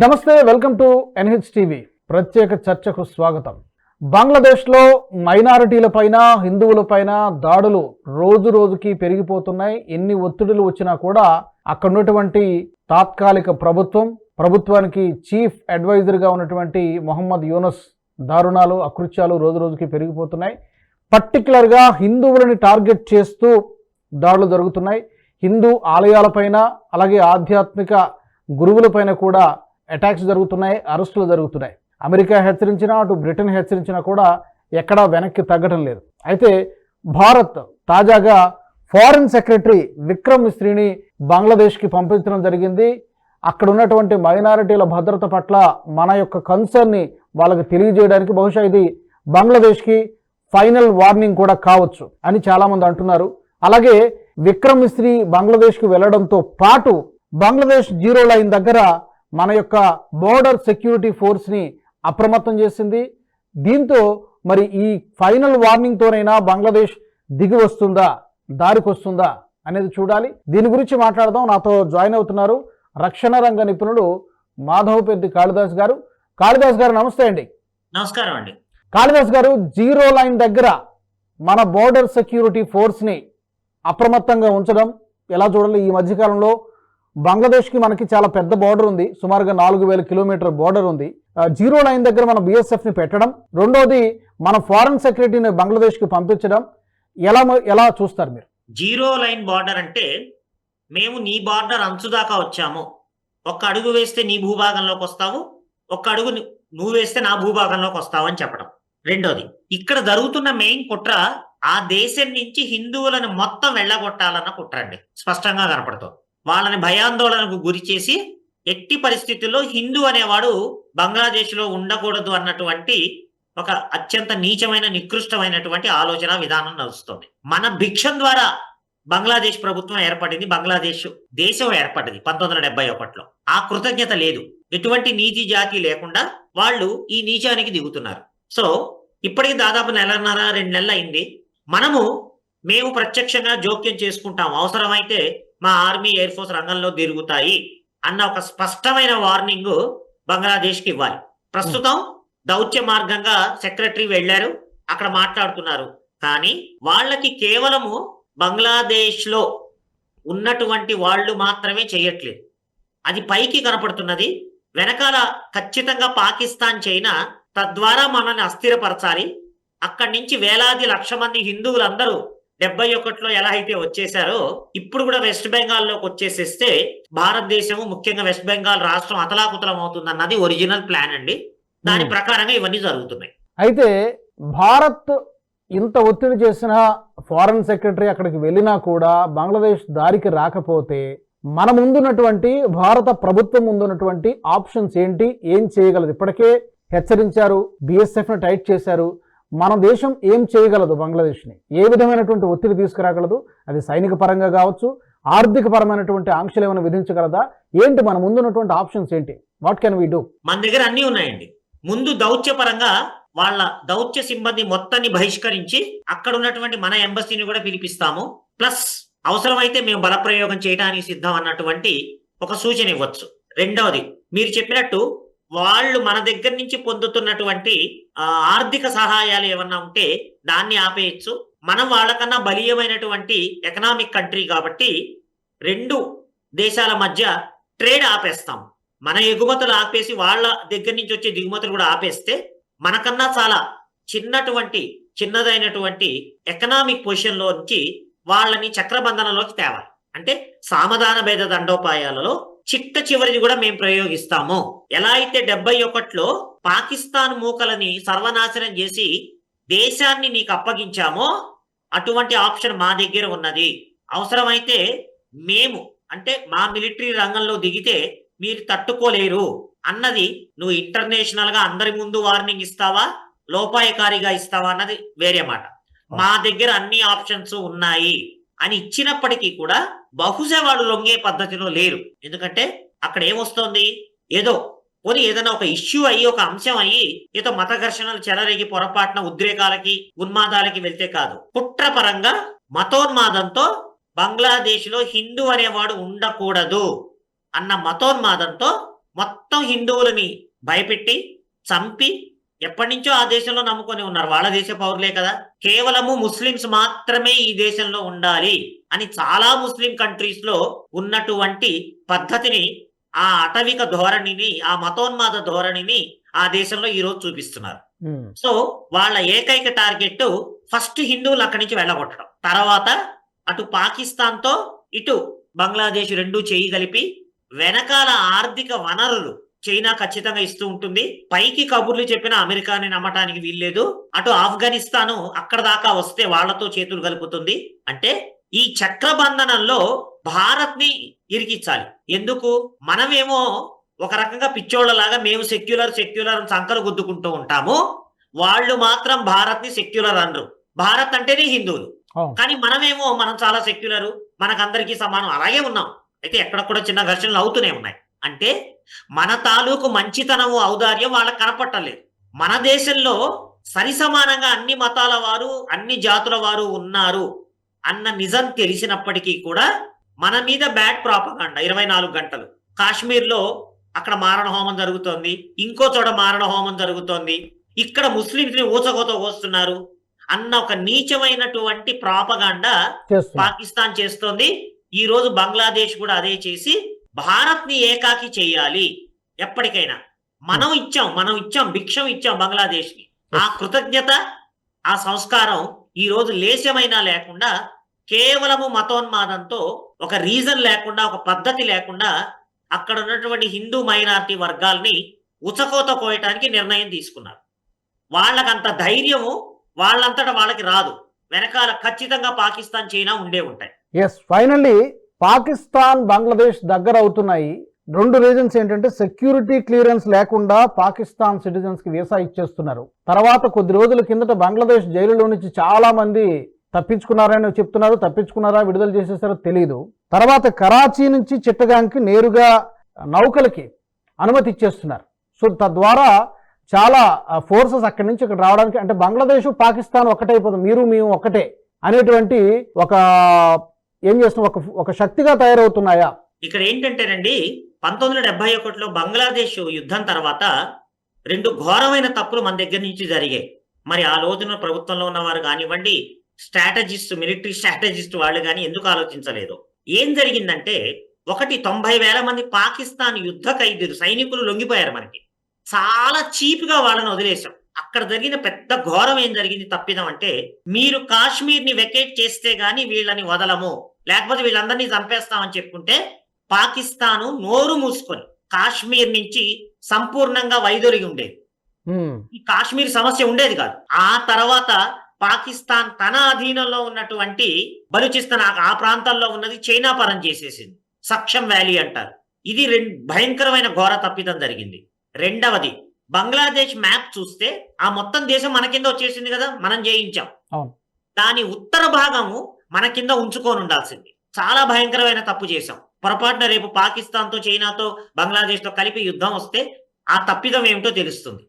నమస్తే welcome to NH TV ప్రత్యేక చర్చకు స్వాగతం. బంగ్లాదేశ్లో మైనారిటీల పైన హిందువుల పైన దాడులు రోజు రోజుకి పెరిగిపోతున్నాయి. ఎన్ని ఒత్తిడులు వచ్చినా కూడా అక్కడ ఉన్నటువంటి తాత్కాలిక ప్రభుత్వం ప్రభుత్వానికి చీఫ్ అడ్వైజర్గా ఉన్నటువంటి మొహమ్మద్ యూనస్ దారుణాలు అకృత్యాలు రోజు రోజుకి పెరిగిపోతున్నాయి. పర్టికులర్గా హిందువులని టార్గెట్ చేస్తూ దాడులు జరుగుతున్నాయి. హిందూ ఆలయాలపైన అలాగే ఆధ్యాత్మిక గురువులపైన కూడా అటాక్స్ జరుగుతున్నాయి అరెస్టులు జరుగుతున్నాయి. అమెరికా హెచ్చరించినా అటు బ్రిటన్ హెచ్చరించినా కూడా ఎక్కడా వెనక్కి తగ్గడం లేదు. అయితే భారత్ తాజాగా ఫారిన్ సెక్రటరీ విక్రమ్ మిస్త్రిని బంగ్లాదేశ్కి పంపించడం జరిగింది. అక్కడ ఉన్నటువంటి మైనారిటీల భద్రత పట్ల మన యొక్క కన్సర్న్ని వాళ్ళకి తెలియజేయడానికి బహుశా ఇది బంగ్లాదేశ్కి ఫైనల్ వార్నింగ్ కూడా కావచ్చు అని చాలామంది అంటున్నారు. అలాగే విక్రమ్ మిస్త్రి బంగ్లాదేశ్కి వెళ్ళడంతో పాటు బంగ్లాదేశ్ జీరో లైన్ దగ్గర మన యొక్క బోర్డర్ సెక్యూరిటీ ఫోర్స్ని అప్రమత్తం చేసింది. దీంతో మరి ఈ ఫైనల్ వార్నింగ్తోనైనా బంగ్లాదేశ్ దిగి వస్తుందా దారికి వస్తుందా అనేది చూడాలి. దీని గురించి మాట్లాడదాం. నాతో జాయిన్ అవుతున్నారు రక్షణ రంగ నిపుణుడు మాధవపెద్ది కాళిదాస్ గారు. కాళిదాస్ గారు నమస్తే అండి. నమస్కారం అండి. కాళిదాస్ గారు జీరో లైన్ దగ్గర మన బోర్డర్ సెక్యూరిటీ ఫోర్స్ని అప్రమత్తంగా ఉంచడం ఎలా చూడాలి? ఈ మధ్యకాలంలో బంగ్లాదేశ్కి మనకి చాలా పెద్ద బోర్డర్ ఉంది. సుమారుగా నాలుగు వేల కిలోమీటర్ బోర్డర్ ఉంది. ఆ, జీరో లైన్ దగ్గర మనం బిఎస్ఎఫ్ని పెట్టడం. రెండోది మన ఫారెన్ సెక్రటరీని బంగ్లాదేశ్కి పంపించడం. ఎలా ఎలా చూస్తారు మీరు? జీరో లైన్ బార్డర్ అంటే మేము నీ బార్డర్ అంచుదాకా వచ్చాము. ఒక్క అడుగు వేస్తే నీ భూభాగంలోకి వస్తావు. ఒక్క అడుగు నువ్వు వేస్తే నా భూభాగంలోకి వస్తావు అని చెప్పడం. రెండోది ఇక్కడ జరుగుతున్న మెయిన్ కుట్ర ఆ దేశం నుంచి హిందువులను మొత్తం వెళ్ళగొట్టాలన్న కుట్ర అండి. స్పష్టంగా కనపడుతుంది. వాళ్ళని భయాందోళనకు గురి చేసి ఎట్టి పరిస్థితుల్లో హిందూ అనేవాడు బంగ్లాదేశ్లో ఉండకూడదు అన్నటువంటి ఒక అత్యంత నీచమైన నికృష్టమైనటువంటి ఆలోచన విధానం నడుస్తుంది. మన భిక్షం ద్వారా బంగ్లాదేశ్ ప్రభుత్వం ఏర్పడింది బంగ్లాదేశ్ దేశం ఏర్పడింది పంతొమ్మిది వందల డెబ్బై ఒకటిలో. ఆ కృతజ్ఞత లేదు. ఎటువంటి నీతి జాతి లేకుండా వాళ్ళు ఈ నీచానికి దిగుతున్నారు. సో ఇప్పటికి దాదాపు నెలన్నర రెండు నెలలు అయింది. మనము మేము ప్రత్యక్షంగా జోక్యం చేసుకుంటాం. అవసరమైతే మా ఆర్మీ ఎయిర్ ఫోర్స్ రంగంలో తిరుగుతాయి అన్న ఒక స్పష్టమైన వార్నింగ్ బంగ్లాదేశ్కి ఇవ్వాలి. ప్రస్తుతం దౌత్య మార్గంగా సెక్రటరీ వెళ్ళారు అక్కడ మాట్లాడుతున్నారు. కానీ వాళ్ళకి కేవలము బంగ్లాదేశ్లో ఉన్నటువంటి వాళ్ళు మాత్రమే చేయట్లేదు. అది పైకి కనపడుతున్నది. వెనకాల ఖచ్చితంగా పాకిస్తాన్ చైనా తద్వారా మనల్ని అస్థిరపరచాలి. అక్కడి నుంచి వేలాది లక్ష మంది హిందువులందరూ డెబ్బై ఒకటిలో ఎలా అయితే వచ్చేసారో ఇప్పుడు కూడా వెస్ట్ బెంగాల్లోకి వచ్చేసేస్తే భారతదేశము ముఖ్యంగా వెస్ట్ బెంగాల్ రాష్ట్రం అతలాకుతలం అవుతుందన్నది ఒరిజినల్ ప్లాన్ అండి. దాని. ప్రకారంగా ఇవన్నీ జరుగుతున్నాయి. అయితే భారత్ ఇంత ఒత్తిడి చేసిన ఫారెన్ సెక్రటరీ అక్కడికి వెళ్ళినా కూడా బంగ్లాదేశ్ దారికి రాకపోతే మన ముందున్నటువంటి భారత ప్రభుత్వం ముందున్నటువంటి ఆప్షన్స్ ఏంటి ఏం చేయగలదు? ఇప్పటికే హెచ్చరించారు బిఎస్ఎఫ్ని టైట్ చేశారు మన దేశం ఏం చేయగలదు బంగ్లాదేశ్ని? ఏ విధమైనటువంటి ఒత్తిడి తీసుకురాగలదు? అది సైనిక పరంగా కావచ్చు ఆర్థిక పరమైనటువంటి ఆంక్షలు ఏమైనా విధించగలదా? ఏంటి మన ముందున్నటువంటి ఆప్షన్స్ ఏంటి? వాట్ కెన్ వీ డూ మన దగ్గర అన్ని ఉన్నాయండి. ముందు దౌత్యపరంగా వాళ్ళ దౌత్య సిబ్బంది మొత్తాన్ని బహిష్కరించి అక్కడ ఉన్నటువంటి మన ఎంబసీని కూడా పిలిపిస్తాము. ప్లస్ అవసరమైతే మేము బలప్రయోగం చేయడానికి సిద్ధం అన్నటువంటి ఒక సూచన ఇవ్వచ్చు. రెండవది మీరు చెప్పినట్టు వాళ్ళు మన దగ్గర నుంచి పొందుతున్నటువంటి ఆర్థిక సహాయాలు ఏమన్నా ఉంటే దాన్ని ఆపేయచ్చు. మనం వాళ్ళకన్నా బలీయమైనటువంటి ఎకనామిక్ కంట్రీ కాబట్టి రెండు దేశాల మధ్య ట్రేడ్ ఆపేస్తాం. మన ఎగుమతులు ఆపేసి వాళ్ళ దగ్గర నుంచి వచ్చే దిగుమతులు కూడా ఆపేస్తే మనకన్నా చాలా చిన్నటువంటి చిన్నదైనటువంటి ఎకనామిక్ పొజిషన్లో నుంచి వాళ్ళని చక్రబంధనలోకి తేవాలి. అంటే సామధాన భేద దండోపాయాలలో చిట్ట చివరిది కూడా మేము ప్రయోగిస్తాము. ఎలా అయితే డెబ్బై ఒకటిలో పాకిస్తాన్ మూకలని సర్వనాశనం చేసి దేశాన్ని నీకు అప్పగించామో అటువంటి ఆప్షన్ మా దగ్గర ఉన్నది. అవసరమైతే మేము అంటే మా మిలిటరీ రంగంలో దిగితే మీరు తట్టుకోలేరు అన్నది నువ్వు ఇంటర్నేషనల్గా అందరి ముందు వార్నింగ్ ఇస్తావా లోపాయకారిగా ఇస్తావా అన్నది వేరే మాట. మా దగ్గర అన్ని ఆప్షన్స్ ఉన్నాయి అని ఇచ్చినప్పటికీ కూడా బహుశా వాళ్ళు లొంగే పద్ధతిలో లేరు. ఎందుకంటే అక్కడ ఏమొస్తోంది? ఏదో పోనీ ఏదైనా ఒక ఇష్యూ అయ్యి ఒక అంశం అయ్యి ఏదో మత ఘర్షణలు చెలరేగి పొరపాటున ఉద్రేకాలకి ఉన్మాదాలకి వెళ్తే కాదు. కుట్రపరంగా మతోన్మాదంతో బంగ్లాదేశ్లో హిందూ అనేవాడు ఉండకూడదు అన్న మతోన్మాదంతో మొత్తం హిందువులని భయపెట్టి చంపి ఎప్పటి నుంచో ఆ దేశంలో నమ్ముకొని ఉన్నారు. వాళ్ళ దేశ పౌరులే కదా. కేవలము ముస్లిమ్స్ మాత్రమే ఈ దేశంలో ఉండాలి అని చాలా ముస్లిం కంట్రీస్లో ఉన్నటువంటి పద్ధతిని ఆ అటవిక ధోరణిని ఆ మతోన్మాద ధోరణిని ఆ దేశంలో ఈ రోజు చూపిస్తున్నారు. సో వాళ్ళ ఏకైక టార్గెట్ ఫస్ట్ హిందువులు అక్కడి నుంచి వెళ్ళగొట్టడం. తర్వాత అటు పాకిస్తాన్తో ఇటు బంగ్లాదేశ్ రెండు చేయి కలిపి వెనకాల ఆర్థిక వనరులు చైనా ఖచ్చితంగా ఇస్తూ ఉంటుంది. పైకి కబుర్లు చెప్పిన అమెరికాని నమ్మటానికి వీల్లేదు. అటు ఆఫ్ఘనిస్తాను అక్కడ దాకా వస్తే వాళ్ళతో చేతులు కలుపుతుంది. అంటే ఈ చక్రబంధనంలో భారత్ని ఇరికించాలి. ఎందుకు? మనమేమో ఒక రకంగా పిచ్చోళ్ళలాగా మేము సెక్యులర్ సెక్యులర్ అని సంకలు గుద్దుకుంటూ ఉంటాము. వాళ్ళు మాత్రం భారత్ని సెక్యులర్ అనరు. భారత్ అంటేనే హిందువులు. కానీ మనమేమో మనం చాలా సెక్యులర్ మనకందరికీ సమానం అలాగే ఉన్నాం. అయితే ఎక్కడ కూడా చిన్న ఘర్షణలు అవుతూనే ఉన్నాయి. అంటే మన తాలూకు మంచితనము ఔదార్యం వాళ్ళకి కనపట్టలేదు. మన దేశంలో సరిసమానంగా అన్ని మతాల వారు అన్ని జాతుల వారు ఉన్నారు. అన్న నిజం తెలిసినప్పటికీ కూడా మన మీద బ్యాడ్ ప్రాపగాండ ఇరవై నాలుగు గంటలు. కాశ్మీర్లో అక్కడ మారణ హోమం జరుగుతోంది ఇంకో చోట మారణ హోమం జరుగుతోంది. ఇక్కడ ముస్లింస్ని ఊచకోత కోస్తున్నారు అన్న ఒక నీచమైనటువంటి ప్రాపగాండ పాకిస్తాన్ చేస్తోంది. ఈ రోజు బంగ్లాదేశ్ కూడా అదే చేసి భారత్ని ఏకాకి చేయాలి. ఎప్పటికైనా మనం ఇచ్చాం మనం ఇచ్చాం భిక్షం ఇచ్చాం బంగ్లాదేశ్కి ఆ కృతజ్ఞత ఆ సంస్కారం ఈరోజు లేశమైనా లేకుండా కేవలము మతోన్మాదంతో ఒక రీజన్ లేకుండా ఒక పద్ధతి లేకుండా అక్కడ ఉన్నటువంటి హిందూ మైనారిటీ వర్గాల్ని ఉచకోత కోయటానికి నిర్ణయం తీసుకున్నారు. వాళ్ళకంత ధైర్యము వాళ్ళంతటా వాళ్ళకి రాదు. వెనకాల ఖచ్చితంగా పాకిస్తాన్ చైనా ఉండే ఉంటాయి. ఎస్ ఫైనల్లీ పాకిస్తాన్ బంగ్లాదేశ్ దగ్గర అవుతున్నాయి రెండు రీజన్స్ ఏంటంటే సెక్యూరిటీ క్లియరెన్స్ లేకుండా పాకిస్తాన్ సిటిజన్స్కి వీసా ఇచ్చేస్తున్నారు. తర్వాత కొద్ది రోజుల కిందట బంగ్లాదేశ్ జైలులో నుంచి చాలా మంది తప్పించుకున్నారని చెప్తున్నారు. తప్పించుకున్నారా విడుదల చేసేసారో తెలియదు తర్వాత కరాచీ నుంచి చిట్టగాంకి నేరుగా నౌకలకి అనుమతి ఇచ్చేస్తున్నారు. సో తద్వారా చాలా ఫోర్సెస్ అక్కడి నుంచి ఇక్కడ రావడానికి అంటే బంగ్లాదేశ్ పాకిస్తాన్ ఒకటైపోతుంది మీరు మేము ఒకటే అనేటువంటి ఒక ఏం చేస్తున్నాం ఒక ఒక శక్తిగా తయారవుతున్నాయా? ఇక్కడ ఏంటంటేనండి పంతొమ్మిది వందల డెబ్బై ఒకటిలో బంగ్లాదేశ్ యుద్ధం తర్వాత రెండు ఘోరమైన తప్పులు మన దగ్గర నుంచి జరిగాయి. మరి ఆ రోజున ప్రభుత్వంలో ఉన్నవారు కానివ్వండి స్ట్రాటజిస్ట్ మిలిటరీ స్ట్రాటజిస్ట్ వాళ్ళు కానీ ఎందుకు ఆలోచించలేదు? ఏం జరిగిందంటే ఒకటి తొంభై వేల మంది పాకిస్తాన్ యుద్ధ ఖైదీలు సైనికులు లొంగిపోయారు మనకి. చాలా చీప్గా వాళ్ళని వదిలేశాం. అక్కడ జరిగిన పెద్ద ఘోరం ఏం జరిగింది తప్పిదం అంటే మీరు కాశ్మీర్ని వెకేట్ చేస్తే గాని వీళ్ళని వదలము లేకపోతే వీళ్ళందరినీ చంపేస్తామని చెప్పుకుంటే పాకిస్తాను నోరు మూసుకొని కాశ్మీర్ నుంచి సంపూర్ణంగా వైదొలిగి ఉండేది. ఈ కాశ్మీర్ సమస్య ఉండేది కాదు. ఆ తర్వాత పాకిస్తాన్ తన అధీనంలో ఉన్నటువంటి బలూచిస్తాన్ ఆ- ప్రాంతాల్లో ఉన్నది చైనా పరం చేసేసింది. సక్షం వ్యాలీ అంటారు. ఇది రెండు భయంకరమైన ఘోర తప్పిదం జరిగింది. రెండవది బంగ్లాదేశ్ మ్యాప్ చూస్తే ఆ మొత్తం దేశం మన కింద వచ్చేసింది కదా మనం జయించాం. దాని ఉత్తర భాగము మన కింద ఉంచుకొని ఉండాల్సింది. చాలా భయంకరమైన తప్పు చేశాం. పొరపాటున రేపు పాకిస్తాన్తో చైనాతో బంగ్లాదేశ్తో కలిపి యుద్ధం వస్తే ఆ తప్పిదం ఏమిటో తెలుస్తుంది.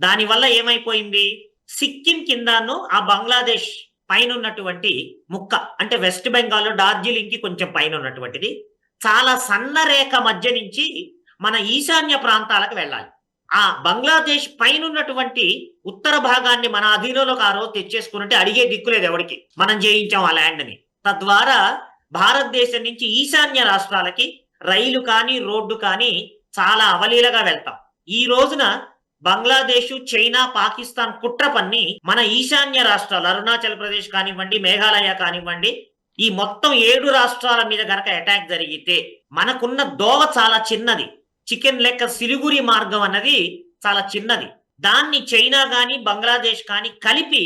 దానివల్ల ఏమైపోయింది? సిక్కిం కిందను ఆ బంగ్లాదేశ్ పైన ఉన్నటువంటి ముక్క అంటే వెస్ట్ బెంగాల్లో డార్జిలింగ్కి కొంచెం పైన ఉన్నటువంటిది చాలా సన్న రేఖ మధ్య నుంచి మన ఈశాన్య ప్రాంతాలకు వెళ్ళాలి. ఆ బంగ్లాదేశ్ పైన ఉన్నటువంటి ఉత్తర భాగాన్ని మన అధీనంలోకి ఆ రోజు తెచ్చేసుకున్నట్టే అడిగే దిక్కులేదు ఎవరికి. మనం జయించాం ఆ ల్యాండ్ని. తద్వారా భారతదేశం నుంచి ఈశాన్య రాష్ట్రాలకి రైలు కానీ రోడ్డు కానీ చాలా అవలీలగా వెళ్తాం. ఈ రోజున బంగ్లాదేశ్ చైనా పాకిస్తాన్ కుట్ర పన్ని మన ఈశాన్య రాష్ట్రాలు అరుణాచల్ ప్రదేశ్ కానివ్వండి మేఘాలయ కానివ్వండి ఈ మొత్తం ఏడు రాష్ట్రాల మీద గనక అటాక్ జరిగితే మనకున్న దోవ చాలా చిన్నది. చికెన్ లెక్క సిలిగురి మార్గం అన్నది చాలా చిన్నది. దాన్ని చైనా కానీ బంగ్లాదేశ్ కానీ కలిపి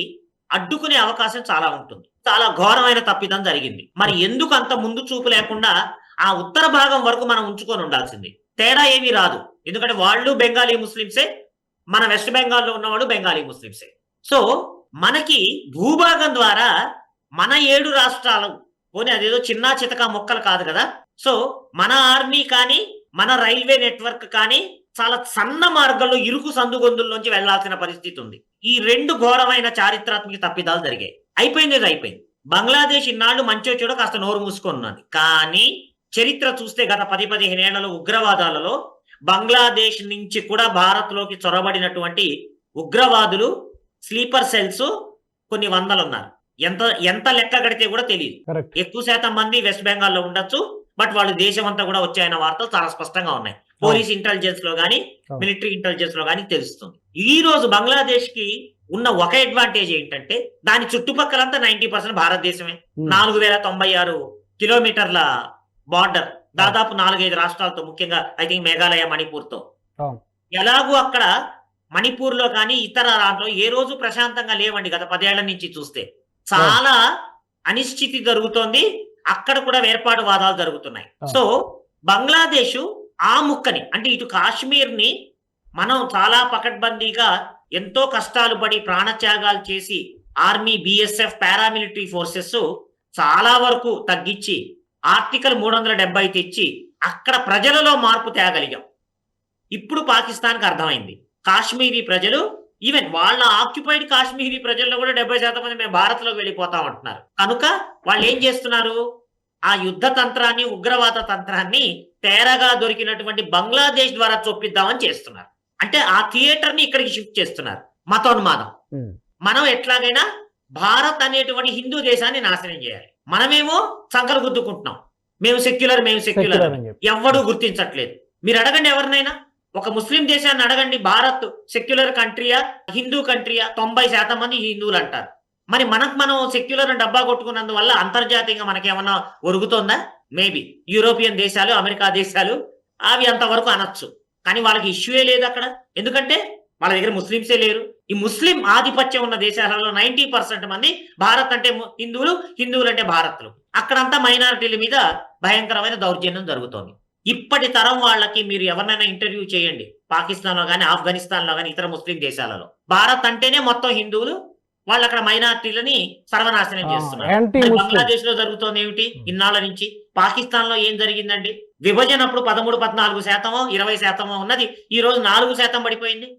అడ్డుకునే అవకాశం చాలా ఉంటుంది. చాలా ఘోరమైన తప్పిదం జరిగింది. మరి ఎందుకు అంత ముందు చూపు లేకుండా ఆ ఉత్తర భాగం వరకు మనం ఉంచుకొని ఉండాల్సింది? తేడా ఏమీ రాదు. ఎందుకంటే వాళ్ళు బెంగాలీ ముస్లింసే మన వెస్ట్ బెంగాల్లో ఉన్నవాడు బెంగాలీ ముస్లింసే సో మనకి భూభాగం ద్వారా మన ఏడు రాష్ట్రాలు పోనీ అదేదో చిన్న చితక మొక్కలు కాదు కదా. సో మన ఆర్మీ కానీ మన రైల్వే నెట్వర్క్ కానీ చాలా సన్న మార్గంలో ఇరుకు సందుగొందుల్లోంచి వెళ్ళాల్సిన పరిస్థితి ఉంది. ఈ రెండు ఘోరమైన చారిత్రాత్మక తప్పిదాలు జరిగాయి. అయిపోయింది అది అయిపోయింది. బంగ్లాదేశ్ ఇన్నాళ్ళు మంచో చెడో కాస్త నోరు మూసుకొని ఉన్నది. కానీ చరిత్ర చూస్తే గత పది పదిహేను ఏళ్ళలో ఉగ్రవాదాలలో బంగ్లాదేశ్ నుంచి కూడా భారత్లోకి చొరబడినటువంటి ఉగ్రవాదులు స్లీపర్ సెల్స్ కొన్ని వందలు ఉన్నారు ఎంత ఎంత లెక్క కడితే కూడా తెలియదు. ఎక్కువ శాతం మంది వెస్ట్ బెంగాల్లో ఉండొచ్చు బట్ వాళ్ళు దేశం అంతా కూడా వచ్చాయన్న వార్తలు చాలా స్పష్టంగా ఉన్నాయి. పోలీస్ ఇంటెలిజెన్స్లో గానీ. మిలిటరీ ఇంటెలిజెన్స్లో గానీ తెలుస్తుంది. ఈ రోజు బంగ్లాదేశ్కి ఉన్న ఒక అడ్వాంటేజ్ ఏంటంటే దాని చుట్టుపక్కలంతా నైన్టీ పర్సెంట్ భారతదేశమే. నాలుగు వేల తొంభై ఆరు కిలోమీటర్ల బార్డర్ దాదాపు నాలుగైదు రాష్ట్రాలతో ముఖ్యంగా ఐ థింక్ మేఘాలయ మణిపూర్తో అవును. ఎలాగూ అక్కడ మణిపూర్లో కానీ ఇతర రాష్ట్రాలు ఏ రోజు ప్రశాంతంగా లేవండి గత పదేళ్ళ నుంచి చూస్తే. చాలా అనిశ్చితి జరుగుతోంది. అక్కడ కూడా వేర్పాటు వాదాలు జరుగుతున్నాయి. సో బంగ్లాదేశ్ ఆ ముక్కని అంటే ఇటు కాశ్మీర్ని మనం చాలా పకడ్బందీగా ఎంతో కష్టాలు పడి ప్రాణత్యాగాలు చేసి ఆర్మీ బిఎస్ఎఫ్ పారామిలిటరీ ఫోర్సెస్ చాలా వరకు తగ్గించి ఆర్టికల్ మూడు వందల డెబ్బై తెచ్చి అక్కడ ప్రజలలో మార్పు తేగలిగాం. ఇప్పుడు పాకిస్తాన్కి అర్థమైంది. కాశ్మీరీ ప్రజలు ఈవెన్ వాళ్ళ ఆక్యుపైడ్ కాశ్మీరీ ప్రజల్లో కూడా డెబ్బై శాతం మంది మేము భారత్లోకి వెళ్ళిపోతాం అంటున్నారు. కనుక వాళ్ళు ఏం చేస్తున్నారు? ఆ యుద్ధ తంత్రాన్ని ఉగ్రవాద తంత్రాన్ని తేరగా దొరికినటువంటి బంగ్లాదేశ్ ద్వారా చొప్పిద్దామని చేస్తున్నారు. అంటే ఆ థియేటర్ని ఇక్కడికి షిఫ్ట్ చేస్తున్నారు. మతోన్మాదం. మనం ఎట్లాగైనా భారత్ అనేటువంటి హిందూ దేశాన్ని నాశనం చేయాలి. మనమేమో సంకలు గుద్దుకుంటున్నాం. మేము సెక్యులర్ మేము సెక్యులర్ ఎవ్వడూ గుర్తించట్లేదు. మీరు అడగండి ఎవరినైనా? ఒక ముస్లిం దేశాన్ని అడగండి. భారత్ సెక్యులర్ కంట్రీయా? హిందూ కంట్రీయా? తొంభై శాతం మంది హిందువులు అంటారు. మరి మనకు మనం సెక్యులర్ డబ్బా కొట్టుకున్నందువల్ల అంతర్జాతీయంగా మనకేమన్నా ఒరుగుతోందా? మేబీ. యూరోపియన్ దేశాలు అమెరికా దేశాలు అవి అంతవరకు అనొచ్చు. కానీ వాళ్ళకి ఇష్యూయే లేదు అక్కడ. ఎందుకంటే వాళ్ళ దగ్గర ముస్లింసే లేరు. ఈ ముస్లిం ఆధిపత్యం ఉన్న దేశాలలో నైన్టీ పర్సెంట్ మంది భారత్ అంటే హిందువులు హిందువులు అంటే భారత్లు అక్కడంతా మైనారిటీల మీద భయంకరమైన దౌర్జన్యం జరుగుతోంది. ఇప్పటి తరం వాళ్ళకి మీరు ఎవరినైనా ఇంటర్వ్యూ చేయండి. పాకిస్తాన్లో కానీ ఆఫ్ఘనిస్తాన్లో కానీ ఇతర ముస్లిం దేశాలలో. భారత్ అంటేనే మొత్తం హిందువులు. వాళ్ళు అక్కడ మైనారిటీలని సర్వనాశనం చేస్తున్నారు. బంగ్లాదేశ్లో జరుగుతోంది ఏమిటి? ఇన్నాళ్ళ నుంచి పాకిస్తాన్లో ఏం జరిగిందండి? విభజన అప్పుడు పదమూడు పద్నాలుగు శాతమో ఇరవై శాతమో ఉన్నది. ఈ రోజు నాలుగు శాతం పడిపోయింది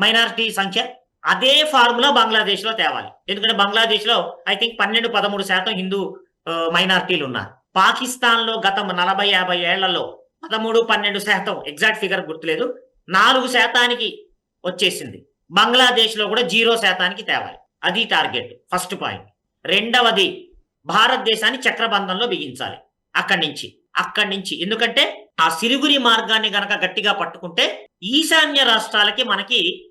మైనారిటీ సంఖ్య. అదే ఫార్ములా బంగ్లాదేశ్లో తేవాలి. ఎందుకంటే బంగ్లాదేశ్లో ఐ థింక్ పన్నెండు పదమూడు శాతం హిందూ మైనారిటీలు ఉన్నారు. పాకిస్తాన్లో గత నలభై యాభై ఏళ్ళలో పదమూడు పన్నెండు శాతం ఎగ్జాక్ట్ ఫిగర్ గుర్తులేదు. నాలుగు శాతానికి వచ్చేసింది. బంగ్లాదేశ్లో కూడా జీరో శాతానికి తేవాలి. అది టార్గెట్. First point. రెండవది భారతదేశాన్ని చక్రబంధంలో బిగించాలి. అక్కడి నుంచి అక్కడి నుంచి. ఎందుకంటే ఆ సిరుగురి మార్గాన్ని గనక గట్టిగా పట్టుకుంటే ఈశాన్య రాష్ట్రాలకి మనకి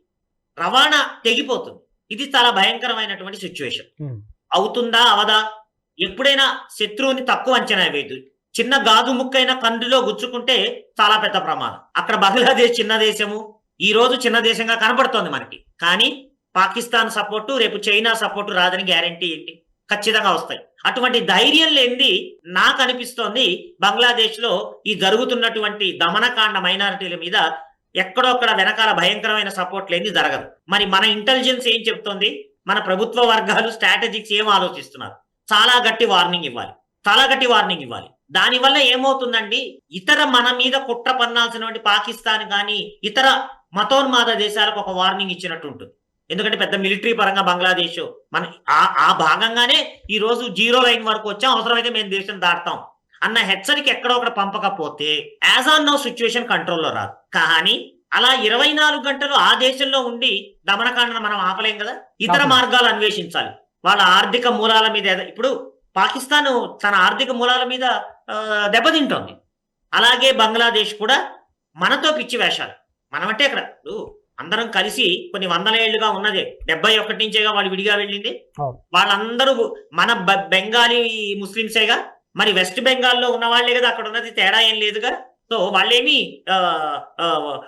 రవాణా తెగిపోతుంది. ఇది చాలా భయంకరమైనటువంటి సిచ్యువేషన్. అవుతుందా? అవదా? ఎప్పుడైనా శత్రువుని తక్కువ అంచనా వేయదు చిన్న గాజు ముక్కైన కందులో గుచ్చుకుంటే చాలా పెద్ద ప్రమాదం. అక్కడ బంగ్లాదేశ్ చిన్న దేశము. ఈ రోజు చిన్న దేశంగా కనబడుతోంది మనకి. కానీ పాకిస్తాన్ సపోర్టు రేపు చైనా సపోర్టు రాదని గ్యారంటీ ఏంటి? ఖచ్చితంగా వస్తాయి. అటువంటి ధైర్యం లేనిది నాకు అనిపిస్తోంది బంగ్లాదేశ్లో ఈ జరుగుతున్నటువంటి దమనకాండ మైనారిటీల మీద ఎక్కడొక్కడ వెనకాల భయంకరమైన సపోర్ట్ లేనిది జరగదు. మరి మన ఇంటెలిజెన్స్ ఏం చెప్తోంది? మన ప్రభుత్వ వర్గాలు స్ట్రాటజిక్స్ ఏం ఆలోచిస్తున్నారు? చాలా గట్టి వార్నింగ్ ఇవ్వాలి. చాలా గట్టి వార్నింగ్ ఇవ్వాలి. దానివల్ల ఏమవుతుందండి? ఇతర మన మీద కుట్ర పన్నాల్సినటువంటి పాకిస్తాన్ కానీ ఇతర మతోన్మాద దేశాలకు ఒక వార్నింగ్ ఇచ్చినట్టు ఉంటుంది. ఎందుకంటే పెద్ద మిలిటరీ పరంగా బంగ్లాదేశ్ మన ఆ భాగంగానే ఈ రోజు జీరో లైన్ వరకు వచ్చాం అవసరమైతే మేము దేశం దాటుతాం అన్న హెచ్చరిక ఎక్కడో ఒకటి పంపకపోతే యాజ్ ఆన్ నో సిచ్యువేషన్ కంట్రోల్లో రాదు. కానీ అలా ఇరవై నాలుగు గంటలు ఆ దేశంలో ఉండి దమనకాండను మనం ఆపలేం కదా? ఇతర. మార్గాలు అన్వేషించాలి. వాళ్ళ ఆర్థిక మూలాల మీద ఇప్పుడు పాకిస్తాన్ తన ఆర్థిక మూలాల మీద దెబ్బతింటోంది. అలాగే బంగ్లాదేశ్ కూడా మనతో పిచ్చి వేషాలు. మనమంటే ఇక్కడ ఇప్పుడు అందరం కలిసి కొన్ని వందల ఏళ్ళుగా ఉన్నదే. డెబ్బై ఒకటి నుంచేగా వాళ్ళు విడిగా వెళ్ళింది. వాళ్ళందరూ మన బ- బెంగాలీ ముస్లింసేగా మరి వెస్ట్ బెంగాల్లో ఉన్న వాళ్ళే కదా అక్కడ ఉన్నది తేడా ఏం లేదుగా. సో వాళ్ళేమి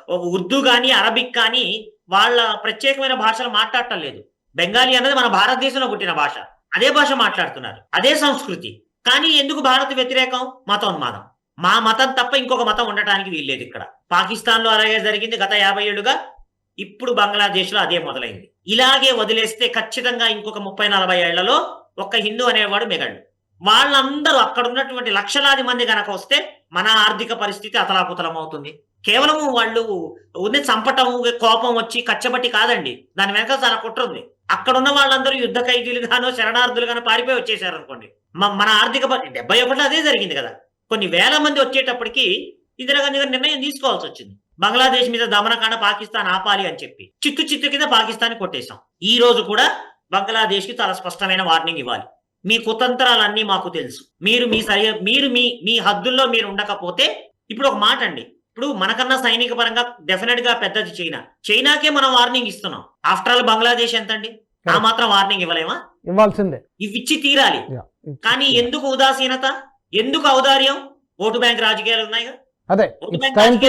ఉర్దూ కానీ అరబిక్ కానీ వాళ్ళ ప్రత్యేకమైన భాషలు మాట్లాడటం లేదు. బెంగాలీ అన్నది మన భారతదేశంలో పుట్టిన భాష. అదే భాష మాట్లాడుతున్నారు. అదే సంస్కృతి. కానీ ఎందుకు భారత్ వ్యతిరేకం? మతోన్మాదం. మా మతం తప్ప ఇంకొక మతం ఉండటానికి వీల్లేదు ఇక్కడ. పాకిస్తాన్లో అలాగే జరిగింది గత యాభై ఏళ్ళుగా. ఇప్పుడు బంగ్లాదేశ్లో అదే మొదలైంది. ఇలాగే వదిలేస్తే ఖచ్చితంగా ఇంకొక ముప్పై నలభై ఏళ్ళలో ఒక్క హిందూ అనేవాడు మిగడు వాళ్ళందరూ అక్కడ ఉన్నటువంటి లక్షలాది మంది గనక వస్తే మన ఆర్థిక పరిస్థితి అతలాకుతలం అవుతుంది కేవలం వాళ్ళు ఉన్న చంపటం కోపం వచ్చి కచ్చబట్టి కాదండి. దాని వెనక చాలా కుట్ర ఉంది. అక్కడ ఉన్న వాళ్ళందరూ యుద్ధ ఖైదీలుగానో శరణార్థులుగానో పారిపోయి వచ్చేసారు అనుకోండి మ- మన ఆర్థిక డెబ్బై ఒకటిలో అదే జరిగింది కదా. కొన్ని వేల మంది వచ్చేటప్పటికి ఇందిరాగాంధీ గారు నిర్ణయం తీసుకోవాల్సి వచ్చింది. బంగ్లాదేశ్ మీద దమనకాండ పాకిస్తాన్ ఆపాలి అని చెప్పి చిత్తు చిత్తు కింద పాకిస్తాన్ కొట్టేశాం. ఈ రోజు కూడా బంగ్లాదేశ్కి చాలా స్పష్టమైన వార్నింగ్ ఇవ్వాలి. మీ కుతంత్రాలన్నీ మాకు తెలుసు. మీరు మీ సరి మీరు మీ మీ హద్దుల్లో మీరు ఉండకపోతే ఇప్పుడు ఒక మాట అండి. ఇప్పుడు మనకన్నా సైనిక పరంగా డెఫినెట్గా పెద్దది చైనా. చైనాకే మనం వార్నింగ్ ఇస్తున్నాం. ఆఫ్టర్ ఆల్ బంగ్లాదేశ్ ఎంతండి? ఆ మాత్రం వార్నింగ్ ఇవ్వలేమా? ఇవ్వాల్సిందే. ఇవి ఇచ్చి తీరాలి. కానీ ఎందుకు ఉదాసీనత ఎందుకు ఔదార్యం? ఓటు బ్యాంక్ రాజకీయాలు ఉన్నాయి కదా అదే it's time to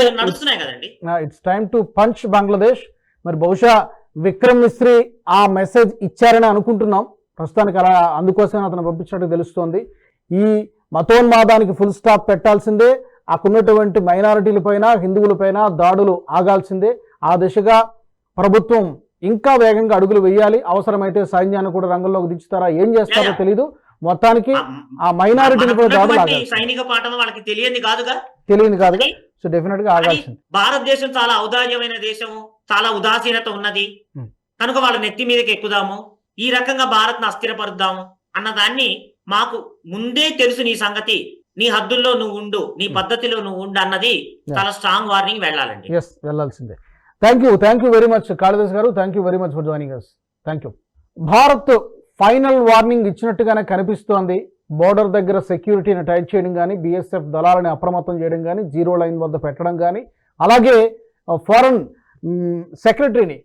it's time to punch Bangladesh మరి బహుశా విక్రమ్ మిస్త్రి ఆ మెసేజ్ ఇచ్చారని అనుకుంటున్నాం. ప్రస్తుతానికి అలా అందుకోసమే అతను పంపించినట్టు తెలుస్తోంది. ఈ మతోన్మాదానికి ఫుల్ స్టాప్ పెట్టాల్సిందే. అక్కడున్నటువంటి మైనారిటీల పైన హిందువుల పైన దాడులు ఆగాల్సిందే. ఆ దిశగా ప్రభుత్వం ఇంకా వేగంగా అడుగులు వేయాలి. అవసరమైతే సైన్యాన్ని కూడా రంగంలోకి దించుతారా? ఏం చేస్తారో. తెలీదు. మొత్తానికి ఆ- పై దాడులు సైనిక పాఠం వాళ్ళకి తెలియని కాదుగా? తెలియదు కానీ సో డెఫినెట్గా ఆగాల్సిందే భారతదేశం చాలా ఔదార్యమైన దేశము చాలా ఉదాసీనత ఉన్నది. కనుక వాళ్ళ నెత్తి మీదకి ఎక్కుదాము. ఈ రకంగా భారత్ను అస్థిరపరుద్దాము అన్న దాన్ని మాకు ముందే తెలుసు నీ సంగతి. నీ హద్దుల్లో నువ్వు ఉండు నీ. పద్ధతిలో నువ్వు ఉండు అన్నది చాలా స్ట్రాంగ్ వార్నింగ్ వెళ్ళాలండి. ఎస్ వెళ్ళాల్సిందే. Thank you thank you very much Kalidas garu. Thank you very much for joining us thank you Bharat final warning ఇచ్చినట్టుగానే కనిపిస్తోంది. బోర్డర్ దగ్గర సెక్యూరిటీని టైట్ చేయడం కానీ బీఎస్ఎఫ్ దళాలని అప్రమత్తం చేయడం కానీ జీరో లైన్ వద్ద పెట్టడం కానీ అలాగే ఫారెన్ సెక్రటరీని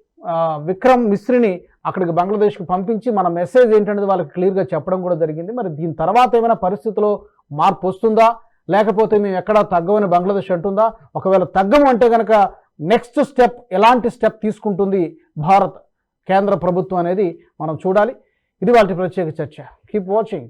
విక్రమ్ మిశ్రిని అక్కడికి బంగ్లాదేశ్కి పంపించి మన మెసేజ్ ఏంటనేది వాళ్ళకి క్లియర్గా చెప్పడం కూడా జరిగింది. మరి దీని తర్వాత ఏమైనా పరిస్థితిలో మార్పు వస్తుందా? లేకపోతే మేము ఎక్కడా తగ్గమని బంగ్లాదేశ్ అంటుందా? ఒకవేళ తగ్గము అంటే కనుక నెక్స్ట్ స్టెప్ ఎలాంటి స్టెప్ తీసుకుంటుంది భారత్ కేంద్ర ప్రభుత్వం అనేది మనం చూడాలి. ఇది వాళ్ళ ప్రత్యేక చర్చ. Keep watching.